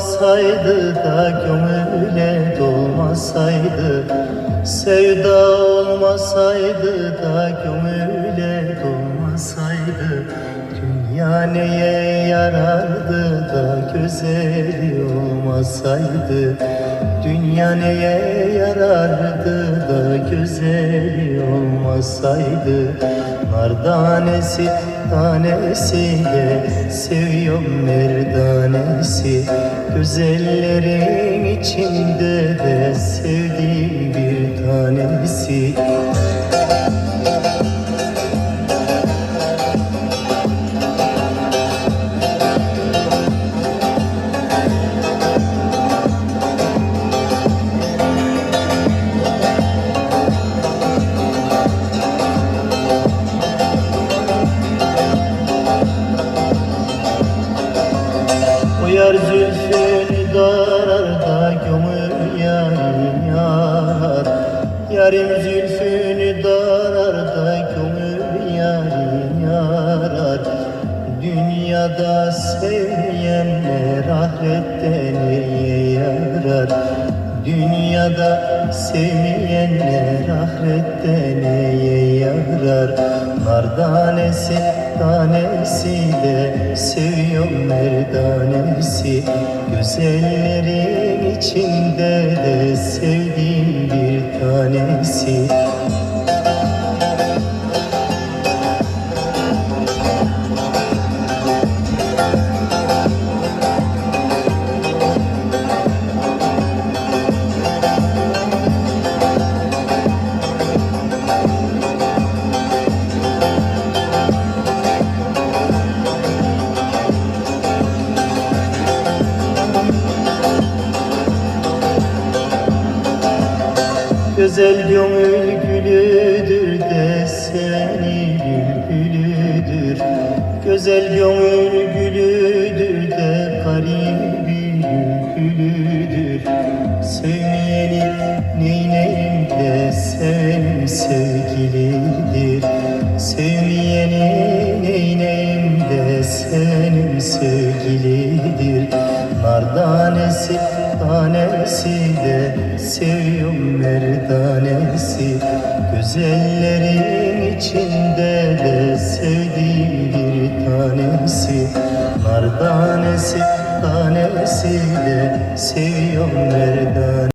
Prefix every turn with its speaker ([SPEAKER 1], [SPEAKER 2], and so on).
[SPEAKER 1] olmasaydı da gönüle dolmasaydı Sevda olmasaydı da gönüle dolmasaydı Dünya neye yarardı da güzeli olmasaydı Dünya neye yarardı da güzeli olmasaydı? Nar tanesi tanesiyle seviyorum merdanesi Güzellerin içinde de sevdiğim Zülfünü darar da gömür yarim yar Yarim zülfünü darar da gömür yarim yarar. Dünyada sevmeyenler ahirette neye yarar Dünyada sevmeyenler ahirette neye yarar Nar tanesi tanesi de seviyorum merdanesi. Güzellerin içinde de sevdiğim bir tanesi Güzel gönül gülüdür de seni bülbülüdür Güzel gönül gülüdür de garibi bülbülüdür Sevmeyeni neyneyim de sevim sevgilidir. Sevmeyeni neyneyim de senin sevgilidir. Nar tanesi de seviyorum merdanesi. Güzellerin içinde de sevdiğim bir tanesi. Nar tanesi tanesi de seviyorum merdanesi